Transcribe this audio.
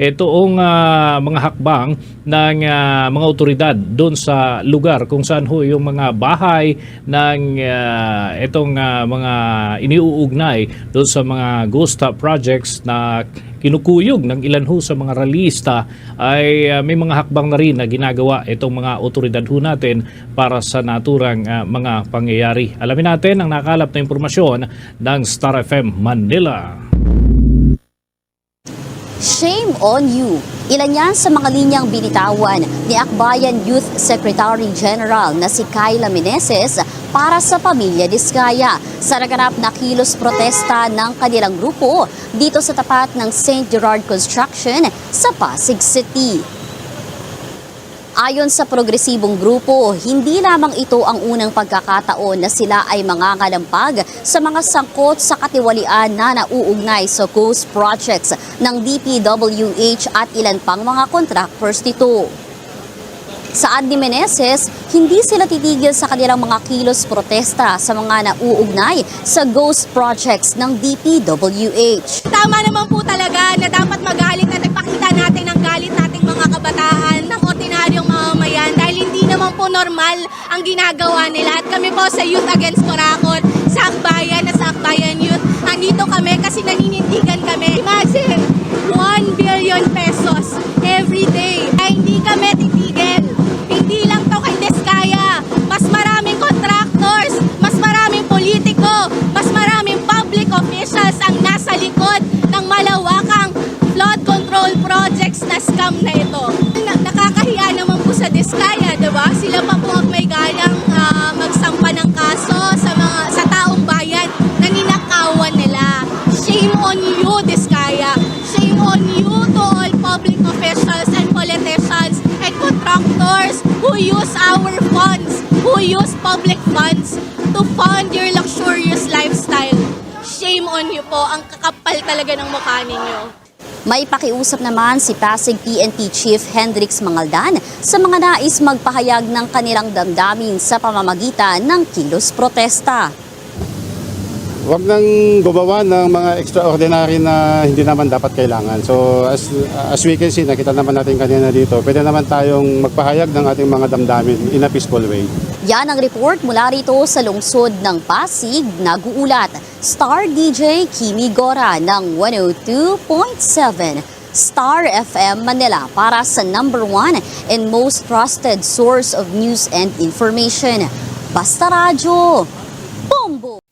itong ah, mga hakbang ng ah, mga otoridad doon sa lugar kung saan ho yung mga bahay ng ah, itong ah, mga iniuugnay doon sa mga ghost projects na kinukuyog ng ilan ho sa mga realista ay ah, may mga hakbang na rin na ginagawa itong mga otoridad ho natin para sa naturang ah, mga pangyayari. Alamin natin ang nakalap na impormasyon ng Star FM Manila. Shame on you! Ilan yan sa mga linyang binitawan ni Akbayan Youth Secretary General na si Kyla Meneses para sa pamilya Diskaya sa naganap na kilos protesta ng kanilang grupo dito sa tapat ng St. Gerard Construction sa Pasig City. Ayon sa progresibong grupo, hindi lamang ito ang unang pagkakataon na sila ay mangangalampag sa mga sangkot sa katiwalian na nauugnay sa ghost projects ng DPWH at ilan pang mga contractors nito. Saad ni Meneses, hindi sila titigil sa kanilang mga kilos protesta sa mga nauugnay sa ghost projects ng DPWH. Tama naman po talaga na dapat magalit normal ang ginagawa nila. At kami po sa Youth Against Corakot, sa Akbayan at sa Akbayan Youth, nandito kami kasi naninindigan kami. Imagine, 1 billion pesos every day. Ay hindi kami titigil. Hindi lang to kay Deskaya. Mas maraming contractors, mas maraming politiko, mas maraming public officials ang nasa likod ng malawakang flood control projects na scam na ito. Na- nakakahiya naman po sa Diskaya, di ba? Use our funds, who use public funds to fund your luxurious lifestyle. Shame on you po. Ang kakapal talaga ng mukha ninyo. May pakiusap naman si Pasig PNP Chief Hendrix Mangaldan sa mga nais magpahayag ng kanilang damdamin sa pamamagitan ng kilos protesta. Huwag nang gumawa ng mga extraordinary na hindi naman dapat kailangan. So as, as we can see, nakita naman natin kanina dito, pwede naman tayong magpahayag ng ating mga damdamin in a peaceful way. Yan ang report mula rito sa lungsod ng Pasig, nag-uulat. Star DJ Kimi Gora ng 102.7 Star FM Manila para sa number one and most trusted source of news and information. Basta Radyo!